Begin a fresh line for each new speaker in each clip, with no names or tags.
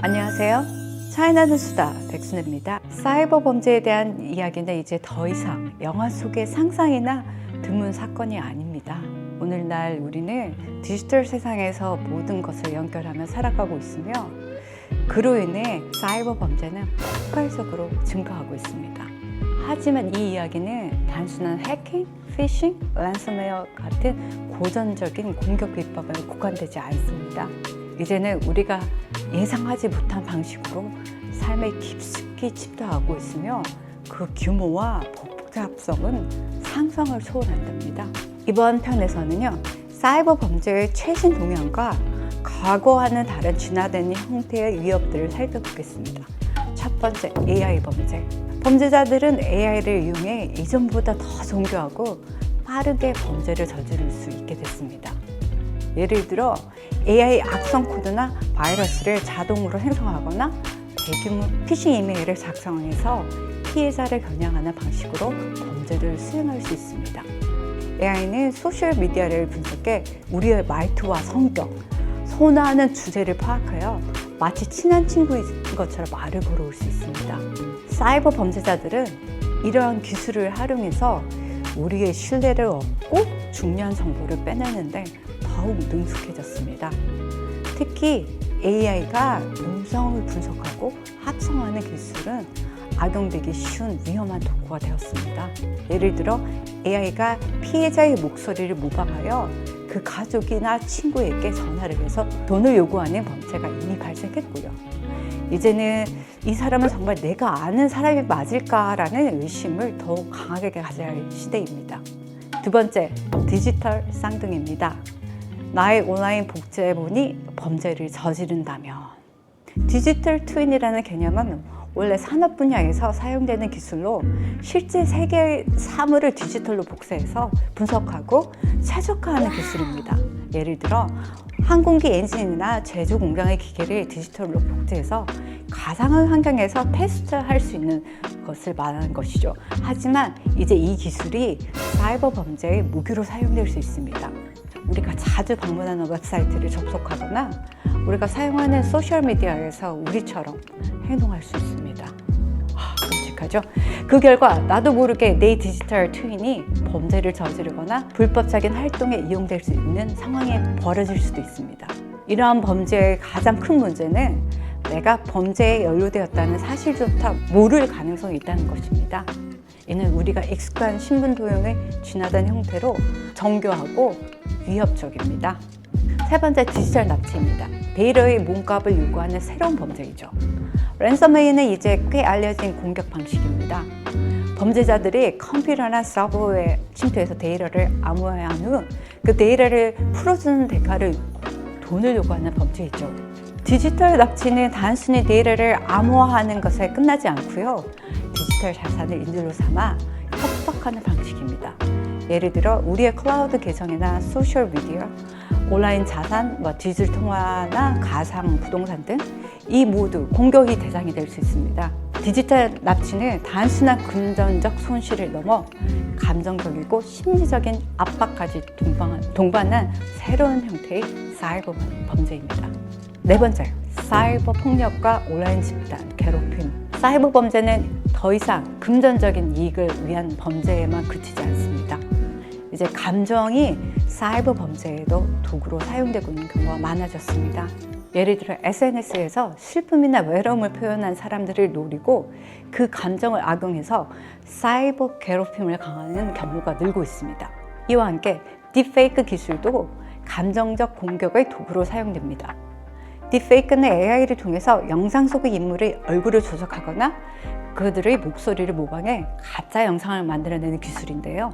안녕하세요. 차이나는 수다 백순입니다. 사이버 범죄에 대한 이야기는 이제 더 이상 영화 속의 상상이나 드문 사건이 아닙니다. 오늘날 우리는 디지털 세상에서 모든 것을 연결하며 살아가고 있으며 그로 인해 사이버 범죄는 폭발적으로 증가하고 있습니다. 하지만 이 이야기는 단순한 해킹, 피싱, 랜섬웨어 같은 고전적인 공격 비법에 국한되지 않습니다. 이제는 우리가 예상하지 못한 방식으로 삶에 깊숙이 침투하고 있으며 그 규모와 복잡성은 상상을 초월한답니다. 이번 편에서는요, 사이버 범죄의 최신 동향과 과거와는 다른 진화된 형태의 위협들을 살펴보겠습니다. 첫 번째, AI 범죄. 범죄자들은 AI를 이용해 이전보다 더 정교하고 빠르게 범죄를 저지를 수 있게 됐습니다. 예를 들어 AI 악성 코드나 바이러스를 자동으로 생성하거나 대규모 피싱 이메일을 작성해서 피해자를 겨냥하는 방식으로 범죄를 수행할 수 있습니다. AI는 소셜 미디어를 분석해 우리의 말투와 성격, 선호하는 주제를 파악하여 마치 친한 친구인 것처럼 말을 걸어올 수 있습니다. 사이버 범죄자들은 이러한 기술을 활용해서 우리의 신뢰를 얻고 중요한 정보를 빼내는데 더욱 능숙해졌습니다. 특히 AI가 음성을 분석하고 합성하는 기술은 악용되기 쉬운 위험한 도구가 되었습니다. 예를 들어 AI가 피해자의 목소리를 모방하여 그 가족이나 친구에게 전화를 해서 돈을 요구하는 범죄가 이미 발생했고요. 이제는 이 사람은 정말 내가 아는 사람이 맞을까라는 의심을 더욱 강하게 가져야 할 시대입니다. 두 번째, 디지털 쌍둥이입니다. 나의 온라인 복제본이 범죄를 저지른다면 디지털 트윈이라는 개념은 원래 산업 분야에서 사용되는 기술로 실제 세계의 사물을 디지털로 복사해서 분석하고 최적화하는 기술입니다. 예를 들어 항공기 엔진이나 제조 공장의 기계를 디지털로 복제해서 가상의 환경에서 테스트할 수 있는 것을 말하는 것이죠. 하지만 이제 이 기술이 사이버 범죄의 무기로 사용될 수 있습니다. 우리가 자주 방문하는 웹사이트를 접속하거나 우리가 사용하는 소셜미디어에서 우리처럼 행동할 수 있습니다. 아, 끔찍하죠? 그 결과 나도 모르게 내 디지털 트윈이 범죄를 저지르거나 불법적인 활동에 이용될 수 있는 상황이 벌어질 수도 있습니다. 이러한 범죄의 가장 큰 문제는 내가 범죄에 연루되었다는 사실조차 모를 가능성이 있다는 것입니다. 이는 우리가 익숙한 신분 도용의 진화된 형태로 정교하고 위협적입니다. 세 번째 디지털 납치입니다. 데이터의 몸값을 요구하는 새로운 범죄이죠. 랜섬웨이는 이제 꽤 알려진 공격 방식입니다. 범죄자들이 컴퓨터나 서버에 침투해서 데이터를 암호화한 후 그 데이터를 풀어주는 대가를 돈을 요구하는 범죄이죠. 디지털 납치는 단순히 데이터를 암호화하는 것에 끝나지 않고요. 디지털 자산을 인질로 삼아 협박하는 방식입니다. 예를 들어 우리의 클라우드 계정이나 소셜 미디어, 온라인 자산, 뭐 디지털 통화나 가상 부동산 등 이 모두 공격이 대상이 될 수 있습니다. 디지털 납치는 단순한 금전적 손실을 넘어 감정적이고 심리적인 압박까지 동반한, 동반한 새로운 형태의 사이버 범죄입니다. 네 번째, 사이버 폭력과 온라인 집단 괴롭힘. 사이버 범죄는 더 이상 금전적인 이익을 위한 범죄에만 그치지 않습니다. 이제 감정이 사이버 범죄에도 도구로 사용되고 있는 경우가 많아졌습니다. 예를 들어 SNS에서 슬픔이나 외로움을 표현한 사람들을 노리고 그 감정을 악용해서 사이버 괴롭힘을 강화하는 경우가 늘고 있습니다. 이와 함께 딥페이크 기술도 감정적 공격의 도구로 사용됩니다. 딥페이크는 AI를 통해서 영상 속의 인물의 얼굴을 조작하거나 그들의 목소리를 모방해 가짜 영상을 만들어내는 기술인데요.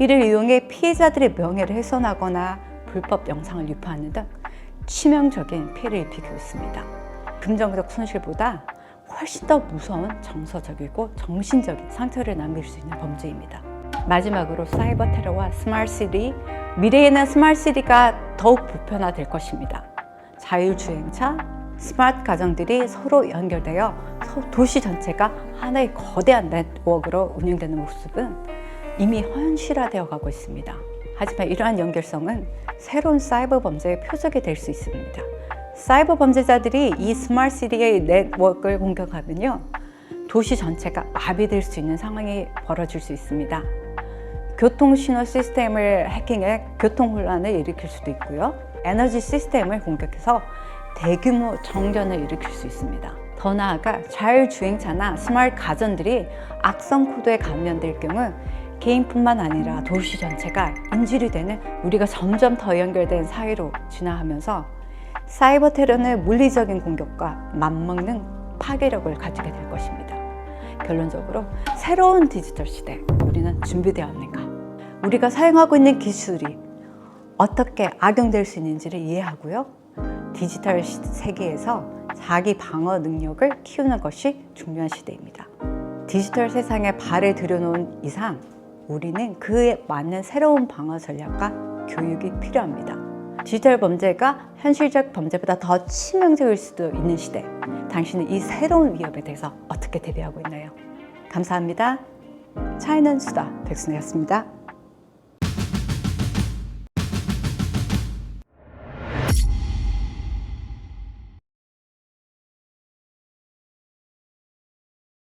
이를 이용해 피해자들의 명예를 훼손하거나 불법 영상을 유포하는 등 치명적인 피해를 입히고 있습니다. 금전적 손실보다 훨씬 더 무서운 정서적이고 정신적인 상처를 남길 수 있는 범죄입니다. 마지막으로 사이버 테러와 스마트 시티. 미래에는 스마트 시티가 더욱 보편화될 것입니다. 자율주행차, 스마트 가정들이 서로 연결되어 도시 전체가 하나의 거대한 네트워크로 운영되는 모습은 이미 현실화되어 가고 있습니다. 하지만 이러한 연결성은 새로운 사이버 범죄의 표적이 될 수 있습니다. 사이버 범죄자들이 이 스마트 시티의 네트워크를 공격하면요. 도시 전체가 마비될 수 있는 상황이 벌어질 수 있습니다. 교통 신호 시스템을 해킹해 교통 혼란을 일으킬 수도 있고요. 에너지 시스템을 공격해서 대규모 정전을 일으킬 수 있습니다. 더 나아가 자율주행차나 스마트 가전들이 악성 코드에 감염될 경우 개인뿐만 아니라 도시 전체가 인질이 되는 우리가 점점 더 연결된 사회로 진화하면서 사이버 테러는 물리적인 공격과 맞먹는 파괴력을 가지게 될 것입니다. 결론적으로 새로운 디지털 시대 우리는 준비되었는가? 우리가 사용하고 있는 기술이 어떻게 악용될 수 있는지를 이해하고요. 디지털 시- 세계에서 자기 방어 능력을 키우는 것이 중요한 시대입니다. 디지털 세상에 발을 들여놓은 이상 우리는 그에 맞는 새로운 방어 전략과 교육이 필요합니다. 디지털 범죄가 현실적 범죄보다 더 치명적일 수도 있는 시대. 당신은 이 새로운 위협에 대해서 어떻게 대비하고 있나요? 감사합니다. 차이는 수다 백순이었습니다.